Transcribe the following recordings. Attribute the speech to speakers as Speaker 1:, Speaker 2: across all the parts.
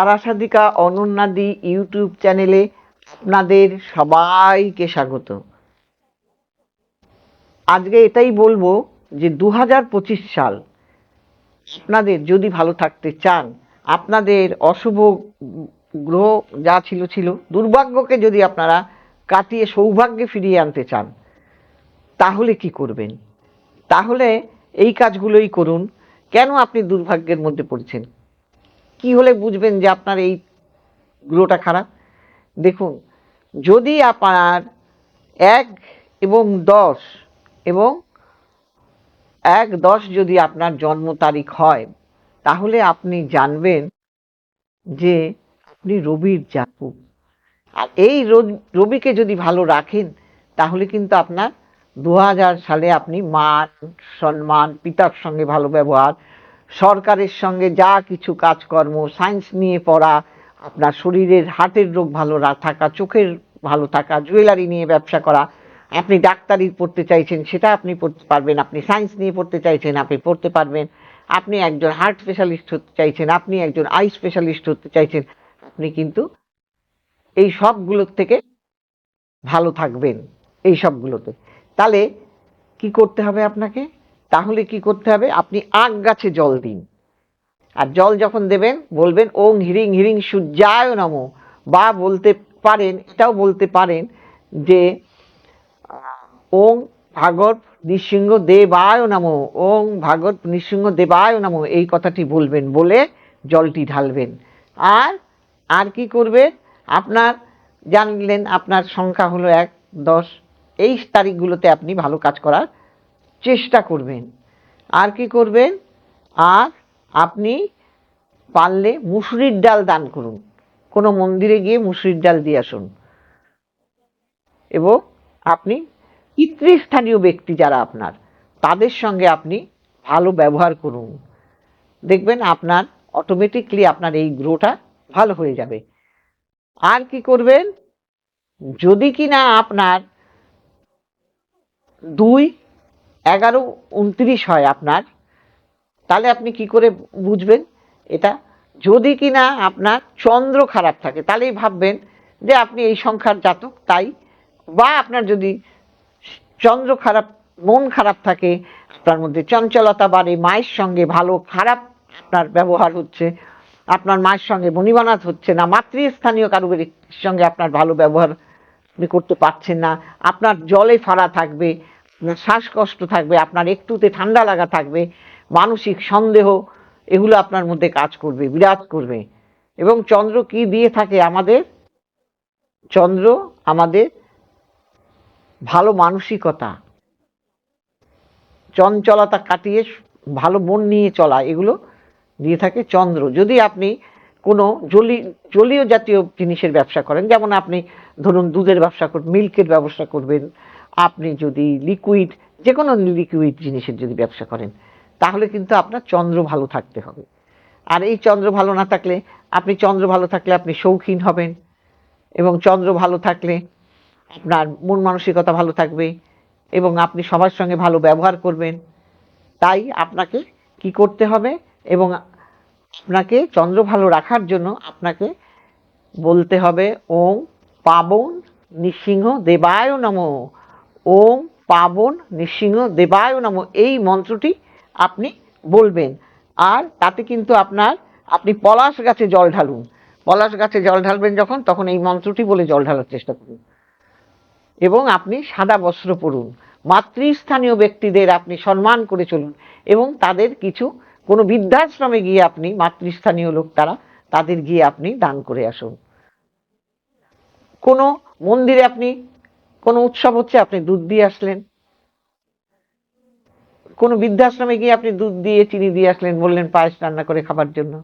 Speaker 1: তারা সাদিকা অনন্যাদি ইউটিউব চ্যানেলে আপনাদের সবাইকে স্বাগত। আজকে এটাই বলব যে দু সাল আপনাদের যদি ভালো থাকতে চান, আপনাদের অশুভ গ্রহ যা ছিল ছিল, দুর্ভাগ্যকে যদি আপনারা কাটিয়ে সৌভাগ্যে ফিরিয়ে আনতে চান, তাহলে কি করবেন? তাহলে এই কাজগুলোই করুন। কেন আপনি দুর্ভাগ্যের মধ্যে পড়েছেন? কি হলে বুঝবেন যে আপনার এই গ্রহটা খারাপ? দেখুন, যদি আপনার এক এবং দশ এবং এক দশ যদি আপনার জন্ম তারিখ হয়, তাহলে আপনি জানবেন যে আপনি রবির জাতক। আর এই রবি- রবিকে যদি ভালো রাখেন, তাহলে কিন্তু আপনার দু হাজার সালে আপনি মান, সম্মান, পিতার সঙ্গে ভালো ব্যবহার সরকারের সঙ্গে যা কিছু কাজকর্ম সায়েন্স নিয়ে পড়া, আপনার শরীরের হার্টের রোগ ভালো থাকা, চোখের ভালো থাকা জুয়েলারি নিয়ে ব্যবসা করা, আপনি ডাক্তারি পড়তে চাইছেন, সেটা আপনি পড়তে পারবেন, আপনি সায়েন্স নিয়ে পড়তে চাইছেন, আপনি পড়তে পারবেন। আপনি একজন হার্ট স্পেশালিস্ট হতে চাইছেন, আপনি একজন আই স্পেশালিস্ট হতে চাইছেন, আপনি কিন্তু এই সবগুলোর থেকে ভালো থাকবেন, এই সবগুলোতে। তাহলে কি করতে হবে আপনাকে? তাহলে কি করতে হবে? আপনি আগ গাছে জল দিন। আর জল যখন দেবেন, বলবেন, ওং হিরিং হিরিং সূর্যায় নম। বা বলতে পারেন, এটাও বলতে পারেন যে ওং ভাগবত নৃসিংহ দেবায় নম। ওং ভাগবত নৃসিংহ দেবায় নম, এই কথাটি বলবেন বলে জলটি ঢালবেন। আর আর কি করবে? আপনার জানলেন, আপনার সংখ্যা হলো এক, দশ। এই তারিখগুলোতে আপনি ভালো কাজ করার চেষ্টা করবেন। আর কি করবেন? আর আপনি পারলে মুসুরির ডাল দান করুন। কোনো মন্দিরে গিয়ে মুসুরির ডাল দিয়ে আসুন। এবং আপনি পিতৃস্থানীয় ব্যক্তি যারা আপনার, তাদের সঙ্গে আপনি ভালো ব্যবহার করুন। দেখবেন আপনার অটোমেটিকলি আপনার এই গ্রোটা ভালো হয়ে যাবে। আর কি করবেন? যদি কিনা আপনার দুই এগারো উনত্রিশ হয় আপনার। তাহলে আপনি কি করে বুঝবেন এটা? যদি কিনা আপনার চন্দ্র খারাপ থাকে, তাহলেই ভাববেন যে আপনি এই সংখ্যার জাতক, তাই। বা আপনার যদি চন্দ্র খারাপ, মন খারাপ থাকে, আপনার মধ্যে চঞ্চলতা বাড়ে, মায়ের সঙ্গে ভালো, খারাপ আপনার ব্যবহার হচ্ছে, আপনার মায়ের সঙ্গে বনিবানাত হচ্ছে না, মাতৃস্থানীয় কারও সঙ্গে আপনার ভালো ব্যবহার আপনি করতে পারছেন না, আপনার জলে ফাড়া থাকবে শ্বাসকষ্ট থাকবে, আপনার একটুতে ঠান্ডা লাগা থাকবে, মানসিক সন্দেহ, এগুলো আপনার মধ্যে কাজ করবে, বিরাজ করবে। এবং চন্দ্র কি দিয়ে থাকে আমাদের? চন্দ্র আমাদের ভালো মানসিকতা, চঞ্চলতা কাটিয়ে ভালো মন নিয়ে চলা, এগুলো দিয়ে থাকে চন্দ্র। যদি আপনি কোনো জলি, জলীয় জাতীয় জিনিসের ব্যবসা করেন, যেমন আপনি ধরুন দুধের ব্যবসা করবেন, মিল্কের ব্যবসা করবেন আপনি যদি লিকুইড যে কোনো লিকুইড জিনিসের যদি ব্যবসা করেন, তাহলে কিন্তু আপনার চন্দ্র ভালো থাকতে হবে। আর এই চন্দ্র ভালো না থাকলে, আপনি চন্দ্র ভালো থাকলে আপনি শৌখিন হবেন। এবং চন্দ্র ভালো থাকলে আপনার মন মানসিকতা ভালো থাকবে এবং আপনি সবার সঙ্গে ভালো ব্যবহার করবেন। তাই আপনাকে কি করতে হবে এবং আপনাকে চন্দ্র ভালো রাখার জন্য আপনাকে বলতে হবে, ওম পাবন নৃসিংহ দেবায় নম। ওম পাবন নৃসিংহ দেবায় নম, এই মন্ত্রটি আপনি বলবেন। আর তাতে কিন্তু আপনার, আপনি পলাশ গাছে জল ঢালুন। পলাশ গাছে জল ঢালবেন যখন, তখন এই মন্ত্রটি বলে জল ঢালার চেষ্টা করুন। এবং আপনি সাদা বস্ত্র পরুন। মাতৃস্থানীয় ব্যক্তিদের আপনি সম্মান করে চলুন এবং তাদের কিছু, কোনো বৃদ্ধাশ্রমে গিয়ে আপনি মাতৃস্থানীয় লোক তারা, তাদের গিয়ে আপনি দান করে আসুন। কোনো মন্দিরে আপনি কোনো উৎসব হচ্ছে, আপনি দুধ দিয়ে আসলেন। কোনো বৃদ্ধাশ্রমে গিয়ে আপনি দুধ দিয়ে, চিনি দিয়ে আসলেন, বললেন পায়েস রান্না করে খাবার জন্য।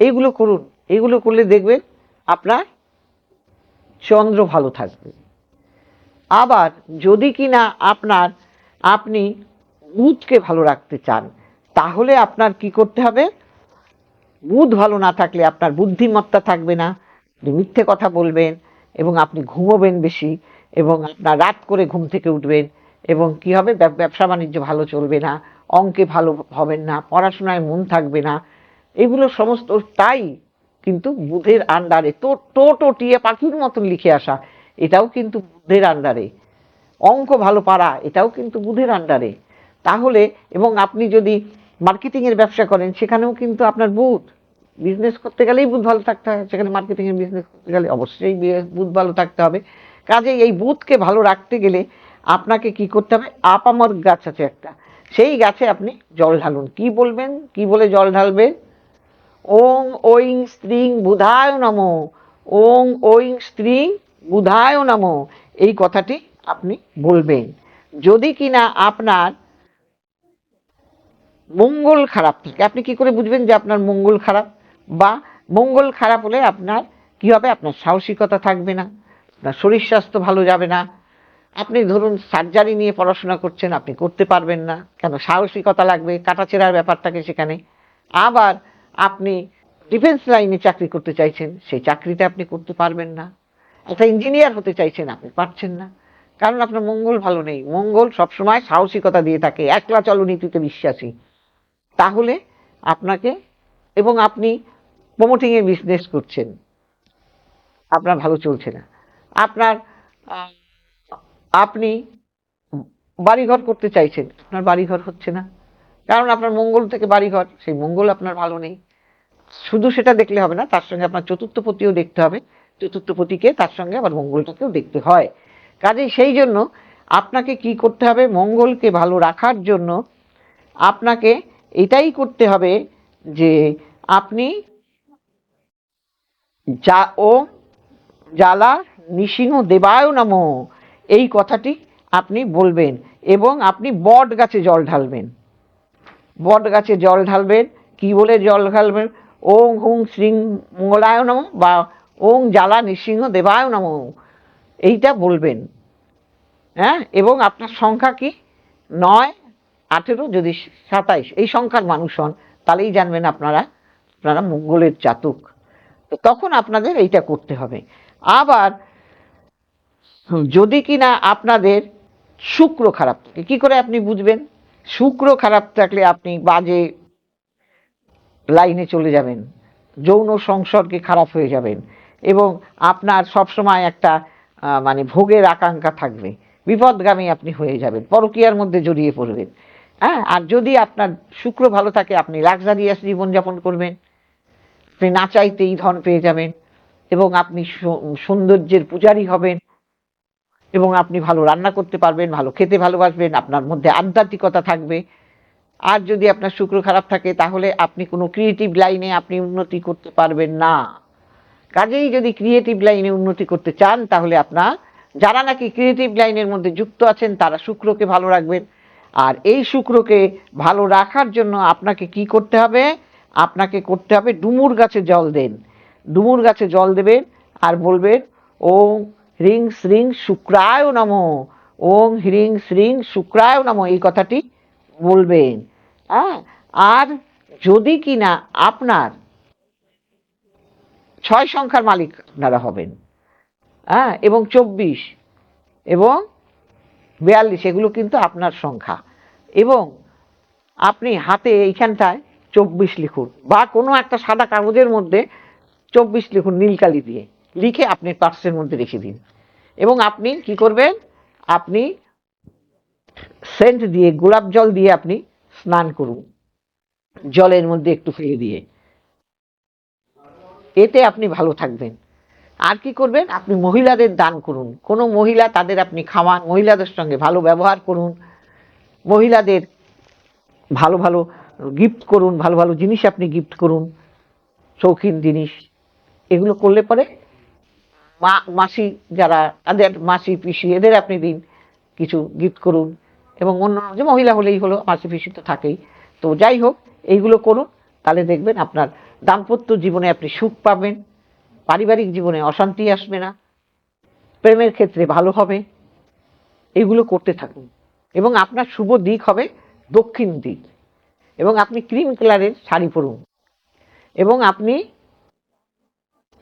Speaker 1: এইগুলো করুন। এইগুলো করলে দেখবেন আপনার চন্দ্র ভালো থাকবে। আবার যদি কিনা আপনার, আপনি বুধকে ভালো রাখতে চান, তাহলে আপনার কি করতে হবে? বুধ ভালো না থাকলে আপনার বুদ্ধিমত্তা থাকবে না। মিথ্যে কথা বলবেন এবং আপনি ঘুমোবেন বেশি এবং আপনার রাত করে ঘুম থেকে উঠবেন এবং কি হবে? ব্যবসা বাণিজ্য ভালো চলবে না, অঙ্কে ভালো হবেন না, পড়াশোনায় মন থাকবে না। এগুলো সমস্ত তাই কিন্তু বুধের আন্ডারে তো টোটো টিয়ে পাখির মতন লিখে আসা, এটাও কিন্তু বুধের আন্ডারে অঙ্ক ভালো পারা, এটাও কিন্তু বুধের আন্ডারে তাহলে, এবং আপনি যদি মার্কেটিংয়ের ব্যবসা করেন, সেখানেও কিন্তু আপনার বুধ। বিজনেস করতে গেলেই বুধ ভালো থাকতে হয়, সেখানে মার্কেটিং এর বিজনেস করতে গেলে অবশ্যই বুধ ভালো থাকতে হবে। কাজে এই বুধকে ভালো রাখতে গেলে আপনাকে কি করতে হবে? আপামর গাছ আছে একটা, সেই গাছে আপনি জল ঢালুন। কি বলবেন? কি বলে জল ঢালবেন ওং ঐং স্ত্রিং বুধায় নমো। ওং ঐং স্ত্রিং বুধায় নমো। এই কথাটি আপনি বলবেন। যদি কিনা আপনার মঙ্গল খারাপ থাকে, আপনি কি করে বুঝবেন যে আপনার মঙ্গল খারাপ? বা মঙ্গল খারাপ হলে আপনার কি হবে? আপনার সাহসিকতা থাকবে না, আপনার শরীর স্বাস্থ্য ভালো যাবে না। আপনি ধরুন সার্জারি নিয়ে পড়াশোনা করছেন, আপনি করতে পারবেন না। কেন? সাহসিকতা লাগবে কাটাছেড়ার ব্যাপার থাকে সেখানে। আবার আপনি ডিফেন্স লাইনে চাকরি করতে চাইছেন, সেই চাকরিটা আপনি করতে পারবেন না। একটা ইঞ্জিনিয়ার হতে চাইছেন, আপনি পারছেন না। কারণ আপনার মঙ্গল ভালো নেই। মঙ্গল সবসময় সাহসিকতা দিয়ে থাকে, একলা চলনীতিতে বিশ্বাসী। তাহলে আপনাকে এবং আপনি প্রমোটিং এর বিজনেস করছেন, আপনার ভালো চলছে না। আপনার আপনি বাড়িঘর করতে চাইছেন, আপনার বাড়িঘর হচ্ছে না। কারণ আপনার মঙ্গল থেকে বাড়িঘর, সেই মঙ্গল আপনার ভালো নেই। শুধু সেটা দেখলে হবে না, তার সঙ্গে আপনার চতুর্থপতিও দেখতে হবে। চতুর্থপতিকে তার সঙ্গে আবার মঙ্গলটাকেও দেখতে হয়। কাজেই সেই জন্য আপনাকে কি করতে হবে, মঙ্গলকে ভালো রাখার জন্য আপনাকে এটাই করতে হবে যে আপনি যা ও জ্বালা নিসিংহ দেবায় নমঃ। এই কথাটি আপনি বলবেন এবং আপনি বট গাছে জল ঢালবেন। বট গাছে জল ঢালবেন, কি বলে জল ঢালবেন? ওং হুং শ্রীং মঙ্গলায় নম বা ওং জ্বালা নৃসিংহ দেবায় নম। এইটা বলবেন। হ্যাঁ? এবং আপনার সংখ্যা কি? নয়, আঠেরো, যদি সাতাইশ। এই সংখ্যার মানুষ হন, তাহলেই জানবেন আপনারা আপনারা মঙ্গলের জাতক তো তখন আপনাদের এইটা করতে হবে। আবার যদি কিনা আপনাদের শুক্র খারাপ থাকে, কী করে আপনি বুঝবেন? শুক্র খারাপ থাকলে আপনি বাজে লাইনে চলে যাবেন, যৌন সংসর্গে খারাপ হয়ে যাবেন এবং আপনার সবসময় একটা মানে ভোগের আকাঙ্ক্ষা থাকবে, বিপদগামী আপনি হয়ে যাবেন, পরকীয়ার মধ্যে জড়িয়ে পড়বেন। হ্যাঁ আর যদি আপনার শুক্র ভালো থাকে, আপনি লাক্সারিয়াস জীবনযাপন করবেন। আপনি না চাইতেই ধন পেয়ে যাবেন এবং আপনি সৌন্দর্যের পূজারী হবেন এবং আপনি ভালো রান্না করতে পারবেন, ভালো খেতে ভালোবাসবেন, আপনার মধ্যে আধ্যাত্মিকতা থাকবে। আর যদি আপনার শুক্র খারাপ থাকে, তাহলে আপনি কোনো ক্রিয়েটিভ লাইনে আপনি উন্নতি করতে পারবেন না। কাজেই যদি ক্রিয়েটিভ লাইনে উন্নতি করতে চান, তাহলে আপনার, যারা নাকি ক্রিয়েটিভ লাইনের মধ্যে যুক্ত আছেন, তারা শুক্রকে ভালো রাখবেন। আর এই শুক্রকে ভালো রাখার জন্য আপনাকে কি করতে হবে? আপনাকে করতে হবে ডুমুর গাছে জল দেন। ডুমুর গাছে জল দেবেন আর বলবেন, ওং হ্রিং শ্রিং শুক্রায় নম। ওং হ্রিং শ্রিং শুক্রায় নম। এই কথাটি বলবেন। হ্যাঁ আর যদি কিনা আপনার ছয় সংখ্যার মালিক আপনারা হবেন। হ্যাঁ এবং চব্বিশ, এবং বিয়াল্লিশ, এগুলো কিন্তু আপনার সংখ্যা। এবং আপনি হাতে এইখানটায় চব্বিশ লিখুন বা কোনো একটা সাদা কাগজের মধ্যে চব্বিশ লিখুন নীলকালি দিয়ে। লিখে আপনি পার্সের মধ্যে রেখে দিন। এবং আপনি কি করবেন? আপনি সেন্ট দিয়ে, গোলাপ জল দিয়ে আপনি স্নান করুন। জলের মধ্যে একটু ফেলে দিয়ে। এতে আপনি ভালো থাকবেন। আর কি করবেন? আপনি মহিলাদের দান করুন। কোনো মহিলা তাদের আপনি খাওয়ান, মহিলাদের সঙ্গে ভালো ব্যবহার করুন। মহিলাদের ভালো ভালো গিফট করুন, ভালো ভালো জিনিস আপনি গিফট করুন, শৌখিন জিনিস, এগুলো করলে পরে মা, মাসি যারা, তাদের মাসি পিসি এদের আপনি দিন কিছু গিফট করুন এবং অন্য যে মহিলা হলেই হলো, মাসি পিসি তো থাকেই। তো যাই হোক, এইগুলো করুন, তাহলে দেখবেন আপনার দাম্পত্য জীবনে আপনি সুখ পাবেন, পারিবারিক জীবনে অশান্তি আসবে না, প্রেমের ক্ষেত্রে ভালো হবে, এগুলো করতে থাকুন। এবং আপনার শুভ দিক হবে দক্ষিণ দিক। এবং আপনি ক্রিম কালারের শাড়ি পরুন। এবং আপনি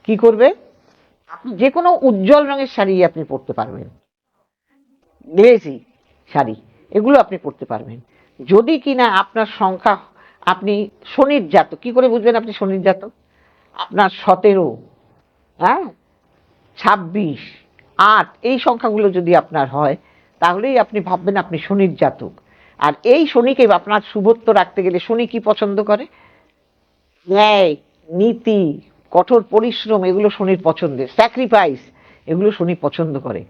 Speaker 1: কি করবে? আপনি যে কোনো উজ্জ্বল রঙের শাড়ি আপনি পরতে পারবেন। গ্লেজি শাড়ি, এগুলো আপনি পরতে পারবেন। যদি কিনা আপনার সংখ্যা, আপনি শনির জাতক, কি করে বুঝবেন আপনি শনির জাতক? আপনার সতেরো হ্যাঁ? ছাব্বিশ, আট, এই সংখ্যাগুলো যদি আপনার হয়, তাহলেই আপনি ভাববেন আপনি শনির জাতক। আর এই শনিকে আপনার শুভত্ব রাখতে গেলে শনি কি পছন্দ করে? ন্যায়, নীতি, কঠোর পরিশ্রম, এগুলো শনির পছন্দের। স্যাক্রিফাইস এগুলো শনি পছন্দ করে।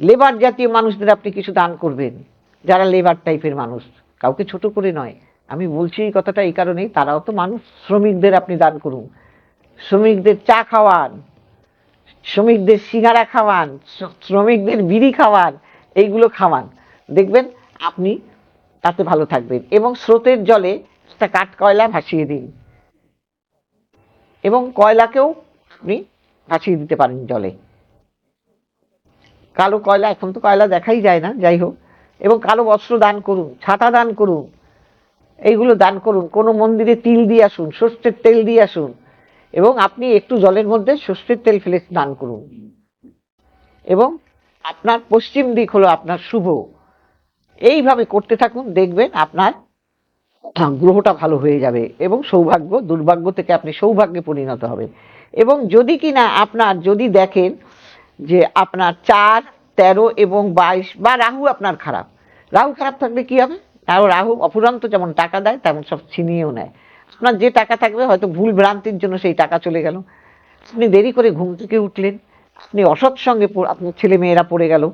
Speaker 1: লেবার জাতীয় মানুষদের আপনি কিছু দান করবেন। যারা লেবার টাইপের মানুষ। কাউকে ছোট করে নয়। আমি বলছি এই কথাটা এই কারণেই, তারাও তো মানুষ। শ্রমিকদের আপনি দান করুন। শ্রমিকদের চা খাওয়ান। শ্রমিকদের সিঙ্গারা খাওয়ান। শ্রমিকদের বিড়ি খাওয়ান। এইগুলো খাওয়ান। দেখবেন, আপনি তাতে ভালো থাকবেন। এবং স্রোতের জলে একটা কাঠ কয়লা ভাসিয়ে দিন। এবং কয়লাকেও আপনি ভাসিয়ে দিতে পারেন জলে। কালো কয়লা, এখন তো কয়লা দেখাই যায় না, যাই হোক। এবং কালো বস্ত্র দান করুন, ছাতা দান করুন, এইগুলো দান করুন। কোনো মন্দিরে তিল দিয়ে আসুন, সর্ষের তেল দিয়ে আসুন। এবং আপনি একটু জলের মধ্যে সর্ষের তেল ফেলে দান করুন। এবং আপনার পশ্চিম দিক হলো আপনার শুভ। এইভাবে করতে থাকুন, দেখবেন আপনার গ্রহটা ভালো হয়ে যাবে এবং সৌভাগ্য, দুর্ভাগ্য থেকে আপনি সৌভাগ্যে পরিণত হবে এবং যদি কিনা আপনার, যদি দেখেন যে আপনার চার, তেরো এবং বাইশ বা রাহু আপনার খারাপ, রাহু খারাপ থাকলে কি হবে? আর রাহু অফুরন্ত যেমন টাকা দেয়, তেমন সব ছিনিয়েও নেয়। আপনার যে টাকা থাকবে, হয়তো ভুল ভ্রান্তির জন্য সেই টাকা চলে গেল। আপনি দেরি করে ঘুম থেকে উঠলেন, আপনি অসৎ সঙ্গে আপনার ছেলে মেয়েরা পড়ে গেল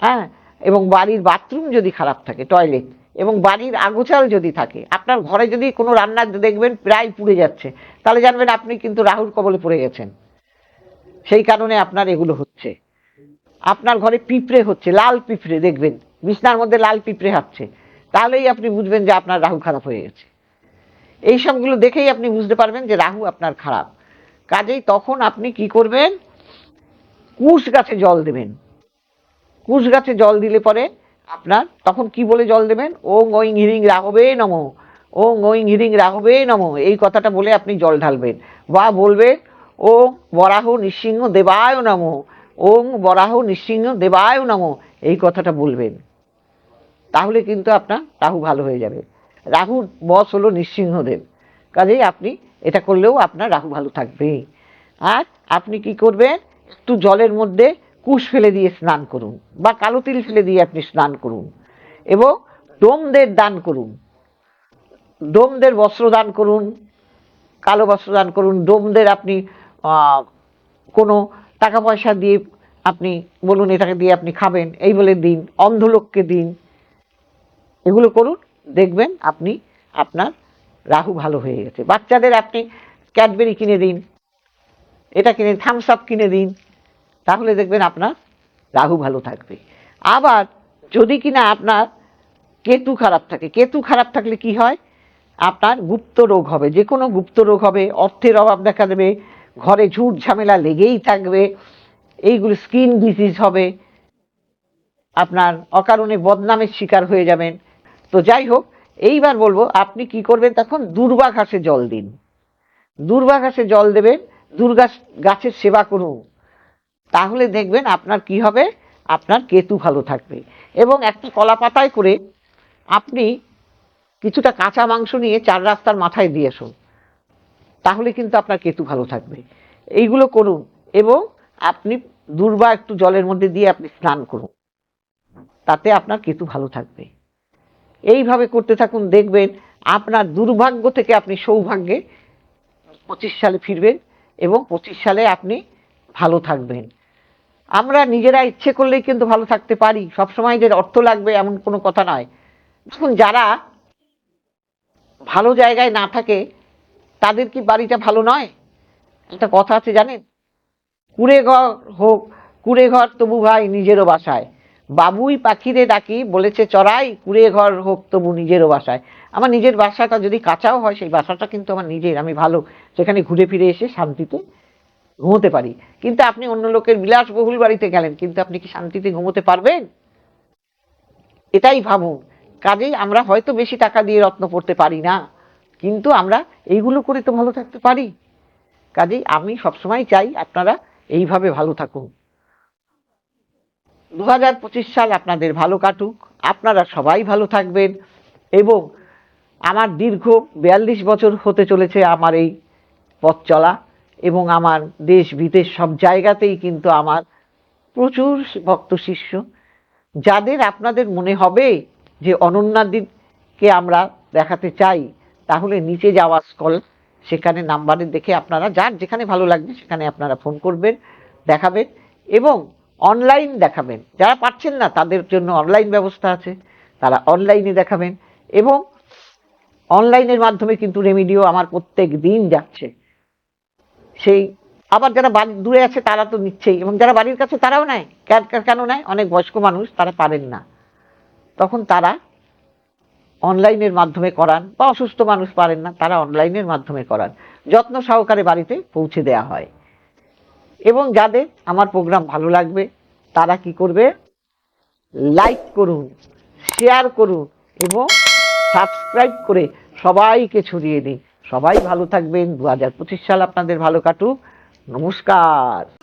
Speaker 1: হ্যাঁ এবং বাড়ির বাথরুম যদি খারাপ থাকে টয়লেট এবং বাড়ির আগোচাল যদি থাকে, আপনার ঘরে যদি কোনো রান্না দেখবেন প্রায় পুড়ে যাচ্ছে, তাহলে জানবেন আপনি কিন্তু রাহুর কবলে পড়ে গেছেন। সেই কারণে আপনার এগুলো হচ্ছে। আপনার ঘরে পিঁপড়ে হচ্ছে, লাল পিঁপড়ে দেখবেন, বিছনার মধ্যে লাল পিঁপড়ে হাঁটছে, তাহলেই আপনি বুঝবেন যে আপনার রাহু খারাপ হয়ে গেছে। এই সবগুলো দেখেই আপনি বুঝতে পারবেন যে রাহু আপনার খারাপ। কাজেই তখন আপনি কি করবেন? কুশ গাছে জল দেবেন। কুশ গাছে জল দিলে পরে আপনার, তখন কি বলে জল দেবেন? ওং ওইং হিরিং রাহবে নম। ওং ওইং হিরিং রাহবে নম। এই কথাটা বলে আপনি জল ঢালবেন। বা বলবেন, ওং বরাহ নৃসিংহ দেবায় নম। ওং বরাহ নৃসিংহ দেবায় নম। এই কথাটা বলবেন। তাহলে কিন্তু আপনার রাহু ভালো হয়ে যাবে। রাহুর বস হলো নৃসিংহদেব। কাজেই আপনি এটা করলেও আপনার রাহু ভালো থাকবে আর আপনি কি করবেন? একটু জলের মধ্যে কুশ ফেলে দিয়ে স্নান করুন বা কালো তিল ফেলে দিয়ে আপনি স্নান করুন এবং ডোমদের দান করুন। ডোমদের বস্ত্র দান করুন, কালো বস্ত্র দান করুন। ডোমদের আপনি কোনো টাকা পয়সা দিয়ে আপনি বলুন, এটাকে দিয়ে আপনি খাবেন, এই বলে দিন, অন্ধলোককে দিন। এগুলো করুন, দেখবেন আপনি, আপনার রাহু ভালো হয়ে গেছে। বাচ্চাদের আপনি ক্যাডবেরি কিনে দিন, এটা কিনে থামস আপ কিনে দিন। তাহলে দেখবেন আপনার রাহু ভালো থাকবে। আবার যদি কিনা আপনার কেতু খারাপ থাকে, কেতু খারাপ থাকলে কি হয়? আপনার গুপ্ত রোগ হবে যে কোনো গুপ্ত রোগ হবে, অর্থের অভাব দেখা দেবে, ঘরে ঝুট ঝামেলা লেগেই থাকবে, এইগুলো স্কিন ডিজিজ হবে, আপনার অকারণে বদনামের শিকার হয়ে যাবেন। তো যাই হোক, এইবার বলব, আপনি কি করবেন তখন দুর্বা ঘাসে জল দিন। দুর্বা ঘাসে জল দেবেন দুর্গা গাছের সেবা করুন। তাহলে দেখবেন আপনার কি হবে? আপনার কেতু ভালো থাকবে। এবং একটা কলা পাতায় করে আপনি কিছুটা কাঁচা মাংস নিয়ে চার রাস্তার মাথায় দিয়ে আসুন। তাহলে কিন্তু আপনার কেতু ভালো থাকবে। এইগুলো করুন এবং আপনি দুর্বা একটু জলের মধ্যে দিয়ে আপনি স্নান করুন। তাতে আপনার কেতু ভালো থাকবে। এইভাবে করতে থাকুন, দেখবেন আপনার দুর্ভাগ্য থেকে আপনি সৌভাগ্যে পঁচিশ সালে ফিরবেন এবং পঁচিশ সালে আপনি ভালো থাকবেন। আমরা নিজেরা ইচ্ছে করলেই কিন্তু ভালো থাকতে পারি। সবসময় যে অর্থ লাগবে এমন কোনো কথা নয়। দেখুন, যারা ভালো জায়গায় না থাকে, তাদের কি বাড়িটা ভালো নয়? একটা কথা আছে জানেন? কুড়ে ঘর হোক, কুড়ে ঘর তবু ভাই নিজেরও বাসায়। বাবুই পাখিরে ডাকি, বলেছে, চড়াই, কুড়ে ঘর হোক তবু নিজেরও বাসায়। আমার নিজের বাসাটা যদি কাঁচাও হয়, সেই বাসাটা কিন্তু আমার নিজের, আমি ভালো। সেখানে ঘুরে ফিরে এসে শান্তিতে ঘুমোতে পারি। কিন্তু আপনি অন্য লোকের বিলাসবহুল বাড়িতে গেলেন, কিন্তু আপনি কি শান্তিতে ঘুমোতে পারবেন? এটাই ভাবুন। কাজেই আমরা হয়তো বেশি টাকা দিয়ে রত্ন পড়তে পারি না, কিন্তু আমরা এইগুলো করে তো ভালো থাকতে পারি। কাজেই আমি সবসময় চাই আপনারা এইভাবে ভালো থাকুন। দু হাজার পঁচিশ সাল আপনাদের ভালো কাটুক, আপনারা সবাই ভালো থাকবেন এবং আমার দীর্ঘ বিয়াল্লিশ বছর হতে চলেছে আমার এই পথ চলা। এবং আমার দেশ, বিদেশ সব জায়গাতেই কিন্তু আমার প্রচুর ভক্ত শিষ্য। যাদের আপনাদের মনে হবে যে অনন্যাদিকে আমরা দেখাতে চাই, তাহলে নিচে যাওয়া স্কল, সেখানে নাম্বারে দেখে আপনারা যার যেখানে ভালো লাগবে সেখানে আপনারা ফোন করবেন, দেখাবেন এবং অনলাইন দেখাবেন। যারা পাচ্ছেন না, তাদের জন্য অনলাইন ব্যবস্থা আছে, তারা অনলাইনে দেখাবেন এবং অনলাইনের মাধ্যমে কিন্তু রেমিডিও আমার প্রত্যেক দিন যাচ্ছে। সেই, আবার যারা বাড়ি দূরে আছে তারা তো নিচ্ছেই, এবং যারা বাড়ির কাছে তারাও নেয়। কেন নেয়? অনেক বয়স্ক মানুষ, তারা পারেন না। তখন তারা অনলাইনের মাধ্যমে করান, বা অসুস্থ মানুষ পারেন না, তারা অনলাইনের মাধ্যমে করান। যত্ন সহকারে বাড়িতে পৌঁছে দেওয়া হয়। এবং যাদের আমার প্রোগ্রাম ভালো লাগবে, তারা কি করবে? লাইক করুন শেয়ার করুন, এবং সাবস্ক্রাইব করে সবাইকে ছড়িয়ে দিন। সবাই ভালো থাকবেন। দু হাজার পঁচিশ সাল আপনাদের ভালো কাটুক। নমস্কার।